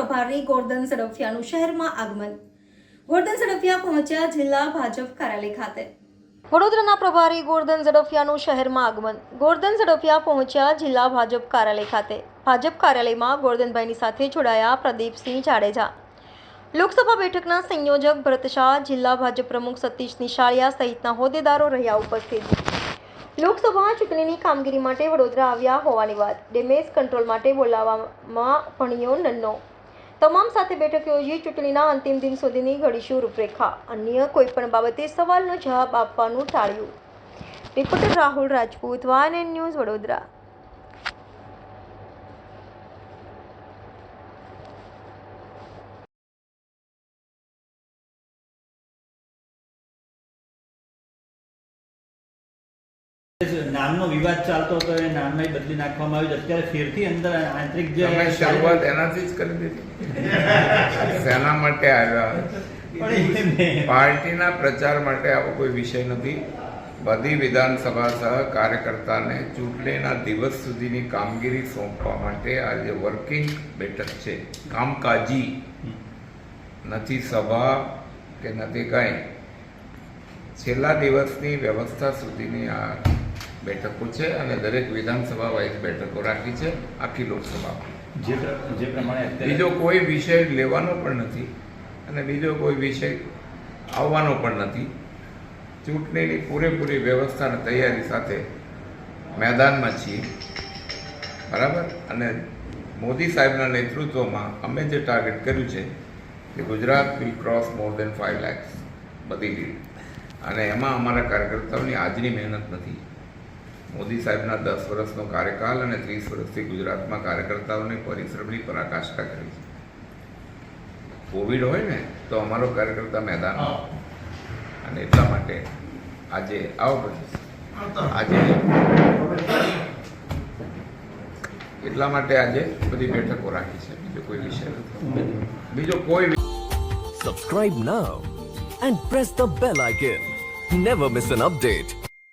પ્રભારી ગોરધન ઝડફિયાનું શહેરમાં આગમન. ગોરધન ઝડફિયા પહોંચ્યા જિલ્લા ભાજપ કાર્યાલય ખાતે. વડોદરાના પ્રભારી ગોરધન ઝડફિયાનું શહેરમાં આગમન. ગોરધન ઝડફિયા પહોંચ્યા જિલ્લા ભાજપ કાર્યાલય ખાતે. ભાજપ કાર્યાલયમાં ગોરધનભાઈની સાથે જોડાયા પ્રદીપસિંહ જાડેજા. લોકસભા બેઠકના સંયોજક ભરત શાહ, જિલ્લા ભાજપ પ્રમુખ સતીશ નિશાળિયા સહિતના હોદ્દેદારો રહ્યા ઉપસ્થિત. લોકસભા ચૂંટણીની કામગીરી માટે વડોદરા આવ્યા હોવાની વાત. ડેમેજ કંટ્રોલ માટે બોલાવવામાં ભણ્યો નન્નો. તમામ સાથે બેઠક યોજી ચૂંટણીના અંતિમ દિન સુધીની ઘડીશું રૂપરેખા. અન્ય કોઈપણ બાબતે સવાલનો જવાબ આપવાનું ટાળ્યું. રિપોર્ટર રાહુલ રાજપૂત, વાન એન ન્યૂઝ વડોદરા. નામનો વિવાદ ચાલતો હતો એ નામમાં બદલી નાખવામાં આવ્યું અત્યારે ફેરથી અંદર આંતરિક જે શરૂઆત એનાથી જ કરી દીધી. શેના માટે આવ્યા? પાર્ટીના પ્રચાર માટે આવો કોઈ વિષય નથી. બધી વિધાનસભા સહ કાર્યકર્તાને ચૂંટણીના દિવસ સુધીની કામગીરી સોંપવા માટે આજે વર્કિંગ બેઠક છે. કામકાજી. નથી સભા કે નથી કાંઈ. છેલ્લા દિવસની વ્યવસ્થા સુધીની આ બેઠકો છે અને દરેક વિધાનસભા વાઇઝ બેઠકો રાખી છે આખી લોકસભામાં. જે જે પ્રમાણે બીજો કોઈ વિષય લેવાનો પણ નથી અને બીજો કોઈ વિષય આવવાનો પણ નથી. ચૂંટણીની પૂરેપૂરી વ્યવસ્થા અને તૈયારી સાથે મેદાનમાં છીએ. બરાબર? અને મોદી સાહેબના નેતૃત્વમાં અમે જે ટાર્ગેટ કર્યું છે કે Gujarat will cross more than five lakhs બધી લીડ અને એમાં અમારા કાર્યકર્તાઓની આજની મહેનત નથી. મોદી સાહેબના દસ વર્ષનો કાર્યકાલ અને ત્રીસ વર્ષથી ગુજરાતમાં કાર્યકર્તાઓને પરિશ્રમની પરાકાષ્ઠા કરી છે. કોવિડ હોય ને તો અમારો કાર્યકર્તા મેદાન અને એટલા માટે આજે આવો આજે એટલા માટે આજે બધી બેઠકો રાખી છે. બીજો કોઈ વિષય નથી. બીજો કોઈ subscribe now and press the bell icon never miss an update.